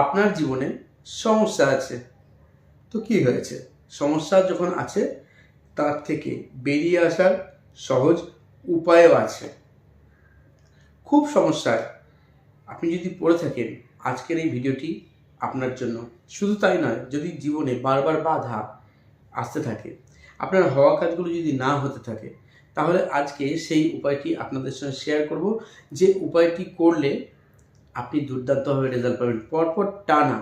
আপনার জীবনে সমস্যা আছে। তো কি হয়েছে? সমস্যা যখন আছে, তার থেকে বেরিয়ে আসার সহজ উপায়ও আছে। খুব সমস্যায় আপনি যদি পড়ে থাকেন, আজকের এই ভিডিওটি আপনার জন্য। শুধু তাই নয়, যদি জীবনে বারবার বাধা আসতে থাকে, আপনার হওয়া কাজগুলো যদি না হতে থাকে, তাহলে আজকে সেই উপায়টি আপনাদের সঙ্গে শেয়ার করব। যে উপায়টি করলে আপনি দুর্দান্তভাবে রেজাল্ট পাবেন। পরপর টানা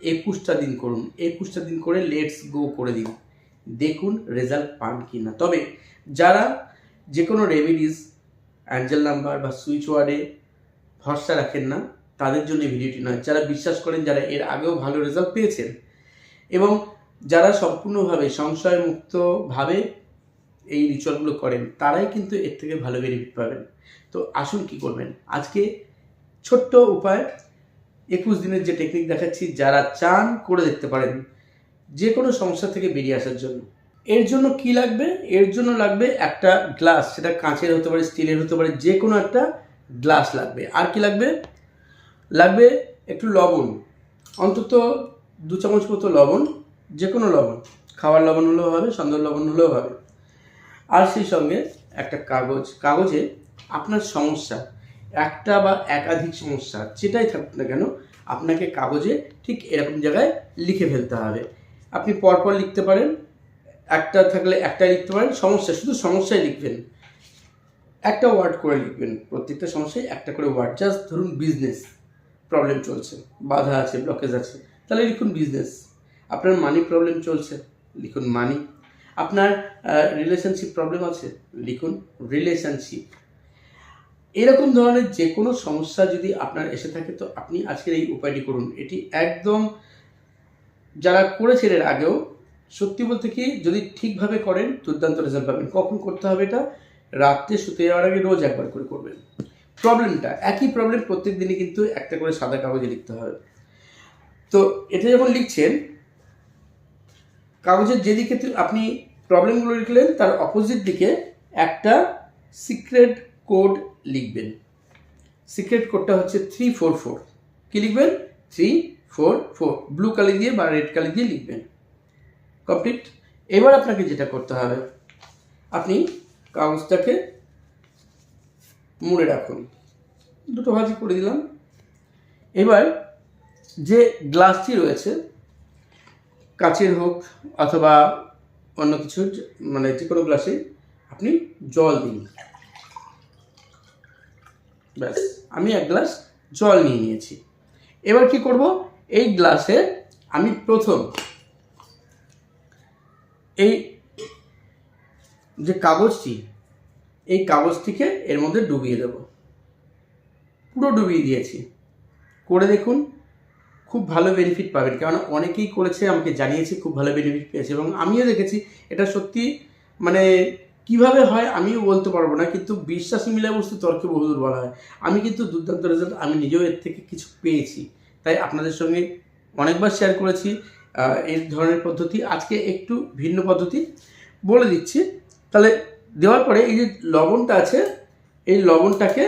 একুশটা দিন করুন। একুশটা দিন করে লেটস গো করে দিন। দেখুন রেজাল্ট পান কি না তবে যারা যে কোনো রেমিডিস অ্যাঞ্জেল নাম্বার বা সুইচ ওয়ার্ডে ভরসা রাখেন না, তাদের জন্য ভিডিওটি নয়। যারা বিশ্বাস করেন যারা এর আগেও ভালো রেজাল্ট পেয়েছেন এবং যারা সম্পূর্ণভাবে সংশয়মুক্তভাবে এই রিচুয়ালগুলো করেন, তারাই কিন্তু এর থেকে ভালো বেনিফিট পাবেন। তো আসুন কি করবেন? আজকে ছোট্ট উপায়, একুশ দিনের যে টেকনিক দেখাচ্ছি, যারা চান করে দেখতে পারেন যে কোনো সমস্যা থেকে বেরিয়ে আসার জন্য। এর জন্য কি লাগবে? এর জন্য লাগবে একটা গ্লাস সেটা কাঁচের হতে পারে, স্টিলের হতে পারে যে কোনো একটা গ্লাস লাগবে। আর কি লাগবে? লাগবে একটু লবণ, অন্তত দু চামচ মতো লবণ যে কোনো লবণ। খাওয়ার লবণ হলেও হবে, সন্ধ্যার লবণ হলেও হবে। আর সেই সঙ্গে একটা কাগজ। কাগজে আপনার সমস্যা একটা বা একাধিক সমস্যা, যেটাই থাকুক না কেন, আপনাকে কাগজে ঠিক এরকম জায়গায় লিখে ফেলতে হবে। আপনি পরপর লিখতে পারেন, একটা থাকলে একটা লিখতে পারেন, সমস্যা শুধু সমস্যাই লিখবেন। একটা ওয়ার্ড করে লিখবেন, প্রত্যেকটা সমস্যায় একটা করে ওয়ার্ড জাস্ট ধরুন বিজনেস প্রবলেম চলছে, বাধা আছে ব্লকেজ আছে, তাহলে লিখুন বিজনেস আপনার মানি প্রবলেম চলছে, লিখুন মানি আপনার রিলেশনশিপ প্রবলেম আছে, লিখুন রিলেশনশিপ এরকম ধরনের যে কোনো সমস্যা যদি আপনার এসে থাকে, তো আপনি আজকের এই উপায়টি করুন। এটি একদম যারা করেছেন এর আগেও, সত্যি বলতে কি যদি ঠিকভাবে করেন, দুর্দান্ত রেজাল্ট পাবেন। কখন করতে হবে এটা? রাত্রে শুতে যাওয়ার আগে রোজ একবার করে করবেন। প্রবলেমটা একই প্রবলেম প্রত্যেক দিনই কিন্তু একটা করে সাদা কাগজে লিখতে হবে। তো এটা যখন লিখছেন, কাগজের যেদিকে আপনি প্রবলেমগুলো লিখলেন, তার অপোজিট দিকে একটা সিক্রেট কোড লিখবেন। সিক্রেট কোডটা হচ্ছে থ্রি ফোর ফোর কী লিখবেন? থ্রি ফোর ফোর ব্লু কালি দিয়ে বা রেড কালি দিয়ে লিখবেন। কমপ্লিট এবার আপনাকে যেটা করতে হবে, আপনি কাগজটাকে মুড়ে রাখুন। দুটো ভাজি করে দিলাম। এবার যে গ্লাসটি রয়েছে, কাচের হোক অথবা অন্য কিছু মানে যে কোনো গ্লাসে আপনি জল দিন। ব্যাস, আমি এক গ্লাস জল নিয়ে নিয়েছি। এবার কি করব? এই গ্লাসে আমি প্রথম এই যে কাগজটি, এই কাগজটিকে এর মধ্যে ডুবিয়ে দেব। পুরো ডুবিয়ে দিয়েছি। করে দেখুন, খুব ভালো বেনিফিট পাবেন। কারণ অনেকেই করেছে, আমাকে জানিয়েছে, খুব ভালো বেনিফিট পেয়েছে এবং আমিও দেখেছি, এটা সত্যি মানে কীভাবে হয় আমিও বলতে পারব না, কিন্তু বিশ্বাসী মিলা বস্তু তর্কে বহুদূর বলা হয়। আমি কিন্তু দুর্দান্ত রেজাল্ট আমি নিজেও এর থেকে কিছু পেয়েছি। তাই আপনাদের সঙ্গে অনেকবার শেয়ার করেছি এই ধরনের পদ্ধতি। আজকে একটু ভিন্ন পদ্ধতি বলে দিচ্ছি। তাহলে দেওয়ার পরে এই যে লবণটা আছে, এই লবণটাকে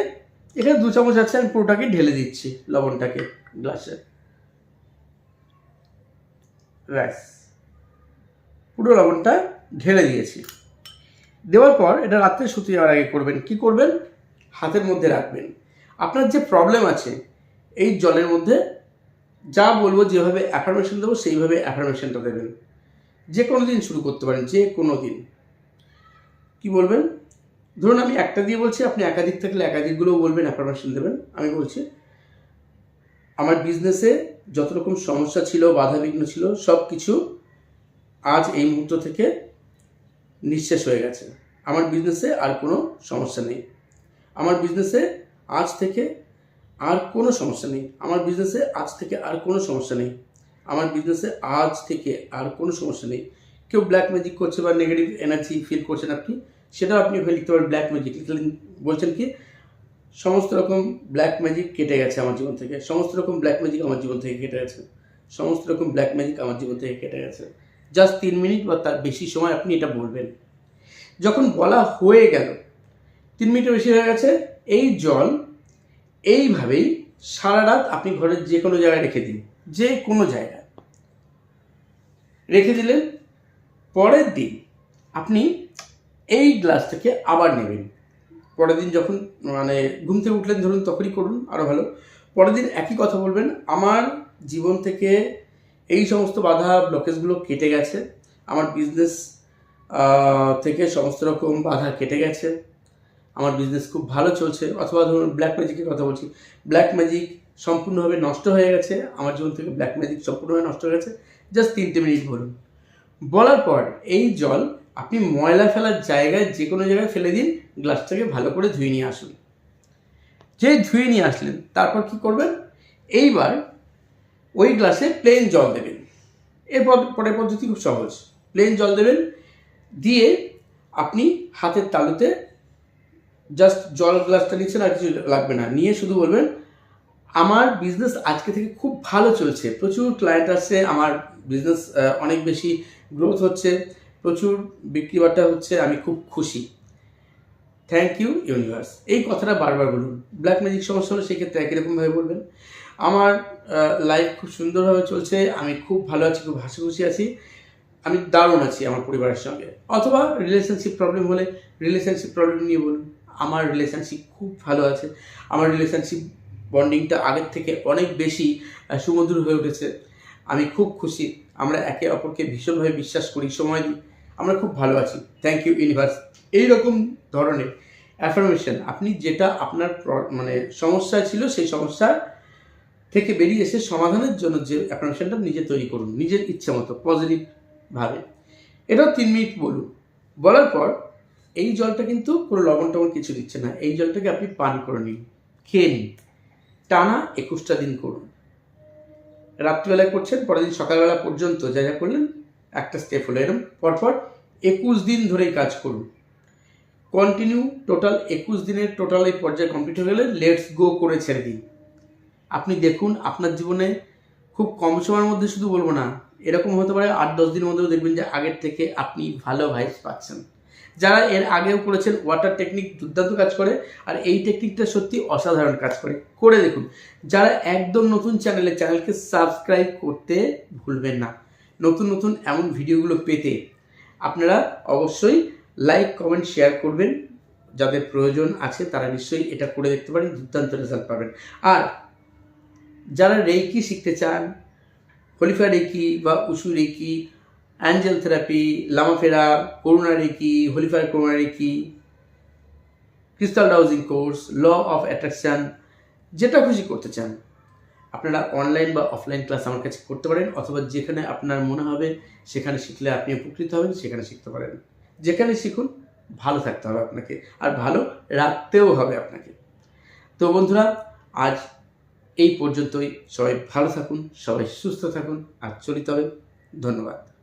এখানে দু চামচ আছে, আমি পুরোটাকে ঢেলে দিচ্ছি লবণটাকে গ্লাসে ব্যাস। পুরো লবণটা ঢেলে দিয়েছি। দেওয়ার পর এটা রাত্রে শুতে যাওয়ার আগে করবেন। কি করবেন? হাতের মধ্যে রাখবেন। আপনার যে প্রবলেম আছে, এই জলের মধ্যে যা বলব, যেভাবে অ্যাফার্মেশন দেবো, সেইভাবে অ্যাফার্মেশনটা দেবেন। যে কোনো দিন শুরু করতে পারেন, যে কোনো দিন। কি বলবেন? ধরুন আমি একটা দিয়ে বলছি, আপনি একাধিক থাকলে একাধিকগুলোও বলবেন অ্যাফার্মেশন দেবেন। আমি বলছি, আমার বিজনেসে যত রকম সমস্যা ছিল বাধা বিঘ্ন ছিল সব কিছু আজ এই মুহূর্ত থেকে নিঃশেষ হয়ে গেছে। আমার বিজনেসে আর কোনো সমস্যা নেই। আমার বিজনেসে আজ থেকে আর কোনো সমস্যা নেই। আমার বিজনেসে আজ থেকে আর কোনো সমস্যা নেই। আমার বিজনেসে আজ থেকে আর কোনো সমস্যা নেই। কেউ ব্ল্যাক ম্যাজিক করছে বা নেগেটিভ এনার্জি ফিল করছেন আপনি, সেটাও আপনি ওখানে লিখতে পারেন ব্ল্যাক ম্যাজিক লিখলেন, বলছেন কি, সমস্ত রকম ব্ল্যাক ম্যাজিক কেটে গেছে আমার জীবন থেকে। সমস্ত রকম ব্ল্যাক ম্যাজিক আমার জীবন থেকে কেটে গেছে। সমস্ত রকম ব্ল্যাক ম্যাজিক আমার জীবন থেকে কেটে গেছে। জাস্ট তিন মিনিট বা তার বেশি সময় আপনি এটা বলবেন। যখন বলা হয়ে গেল, তিন মিনিটের বেশি হয়ে গেছে, এই জল এইভাবেই সারা রাত আপনি ঘরের যে কোনো জায়গায় রেখে দিন, যে কোনো জায়গায়। রেখে দিলেন পরের দিন আপনি এই গ্লাসটাকে আবার নেবেন। পরের দিন যখন মানে ঘুম থেকে উঠলেন ধরুন, তখনই করুন আরও ভালো। পরের দিন একই কথা বলবেন, আমার জীবন থেকে এই সমস্ত বাধা ব্লকেজগুলো কেটে গেছে। আমার বিজনেস থেকে সমস্ত রকম বাধা কেটে গেছে। আমার বিজনেস খুব ভালো চলছে। অথবা ধরুন ব্ল্যাক ম্যাজিকের কথা বলছি। ব্ল্যাক ম্যাজিক সম্পূর্ণভাবে নষ্ট হয়ে গেছে। আমার জীবন থেকে ব্ল্যাক ম্যাজিক সম্পূর্ণভাবে নষ্ট হয়ে গেছে। জাস্ট তিনটে মিনিট বলুন। বলার পর এই জল আপনি ময়লা ফেলার জায়গায় যে কোনো জায়গায় ফেলে দিন গ্লাসটাকে ভালো করে ধুয়ে নিয়ে আসুন। যে ধুয়ে নিয়ে আসলেন, তারপর কি করবেন? এইবার ওই গ্লাসে প্লেন জল দেবেন। এরপর, পরের পদ্ধতি খুব সহজ। প্লেন জল দেবেন, দিয়ে আপনি হাতের তালুতে জাস্ট জল গ্লাসটা নিচ্ছেন আর কিছু লাগবে না। নিয়ে শুধু বলবেন, আমার বিজনেস আজকে থেকে খুব ভালো চলছে। প্রচুর ক্লায়েন্ট আসছে, আমার বিজনেস অনেক বেশি গ্রোথ হচ্ছে, প্রচুর বিক্রি হচ্ছে, আমি খুব খুশি। থ্যাংক ইউ ইউনিভার্স এই কথাটা বারবার বলুন। ব্ল্যাক ম্যাজিক সমস্যা হলে সেক্ষেত্রে একই রকমভাবে বলবেন। আমার লাইফ খুব সুন্দরভাবে চলছে, আমি খুব ভালো আছি, খুব হাসি খুশি আছি। আমি দারুণ আছি আমার পরিবারের সঙ্গে। অথবা রিলেশনশিপ প্রবলেম হলে রিলেশনশিপ প্রবলেম নিয়ে বলুন। আমার রিলেশনশিপ খুব ভালো আছে। আমার রিলেশনশিপ বন্ডিংটা আগের থেকে অনেক বেশি সুমধুর হয়ে উঠেছে। আমি খুব খুশি। আমরা একে অপরকে ভীষণভাবে বিশ্বাস করি, সময় দিই। আমরা খুব ভালো আছি। থ্যাংক ইউ ইউনিভার্স এইরকম ধরনের অ্যাফার্মেশন আপনি যেটা আপনার মানে সমস্যা ছিল, সেই সমস্যা থেকে বেরিয়ে এসে সমাধানের জন্য যে অ্যাফার্মেশনটা নিজে তৈরি করুন, নিজের ইচ্ছে মতো পজিটিভভাবে এটাও তিন মিনিট বলুন। বলার পর এই জলটা কিন্তু কোনো লবণ টবণ কিছু দিচ্ছে না। এই জলটাকে আপনি পান করে নিন, খেয়ে নিন। টানা একুশটা দিন করুন। রাত্রিবেলায় করছেন, পরের দিন সকালবেলা পর্যন্ত যা যা করলেন, একটা স্টেপ হলো এরকম পরপর একুশ দিন ধরেই কাজ করুন। কন্টিনিউ টোটাল একুশ দিনের টোটাল এই পর্যায়ে কমপ্লিট হয়ে গেলে লেটস গো করে ছেড়ে দিন। আপনি দেখুন, আপনার জীবনে খুব কম সময়ের মধ্যে শুধু বলব না, এরকম হতে পারে আট দশ দিনের মধ্যেও দেখবেন যে আগের থেকে আপনি ভালো ভাইস পাচ্ছেন। যারা এর আগেও করেছেন ওয়াটার টেকনিক দুর্দান্ত কাজ করে, আর এই টেকনিকটা সত্যি অসাধারণ কাজ করে। করে দেখুন, যারা একদম নতুন চ্যানেলে চ্যানেলকে সাবস্ক্রাইব করতে ভুলবেন না। নতুন নতুন এমন ভিডিওগুলো পেতে আপনারা অবশ্যই লাইক কমেন্ট শেয়ার করবেন। যাদের প্রয়োজন আছে, তারা নিশ্চয়ই এটা করে দেখতে পারেন, দুর্দান্ত রেজাল্ট পাবেন। আর যারা রেকি শিখতে চান হলিফা রেকি বা উসু রেকি অ্যাঞ্জেল থেরাপি লামাফেরা Karuna reiki হলিফার Karuna reiki crystal dowsing course, law of attraction, যেটা খুশি করতে চান, আপনারা অনলাইন বা অফলাইন ক্লাস আমার কাছে করতে পারেন, অথবা যেখানে আপনার মনে হবে সেখানে শিখলে আপনি উপকৃত হবেন, সেখানে শিখতে পারেন। যেখানে শিখুন, ভালো থাকতে হবে আপনাকে, আর ভালো রাখতেও হবে আপনাকে। তো বন্ধুরা, আজ এই পর্যন্তই। সবাই ভালো থাকুন সবাই সুস্থ থাকুন আর চলিত হবে। ধন্যবাদ।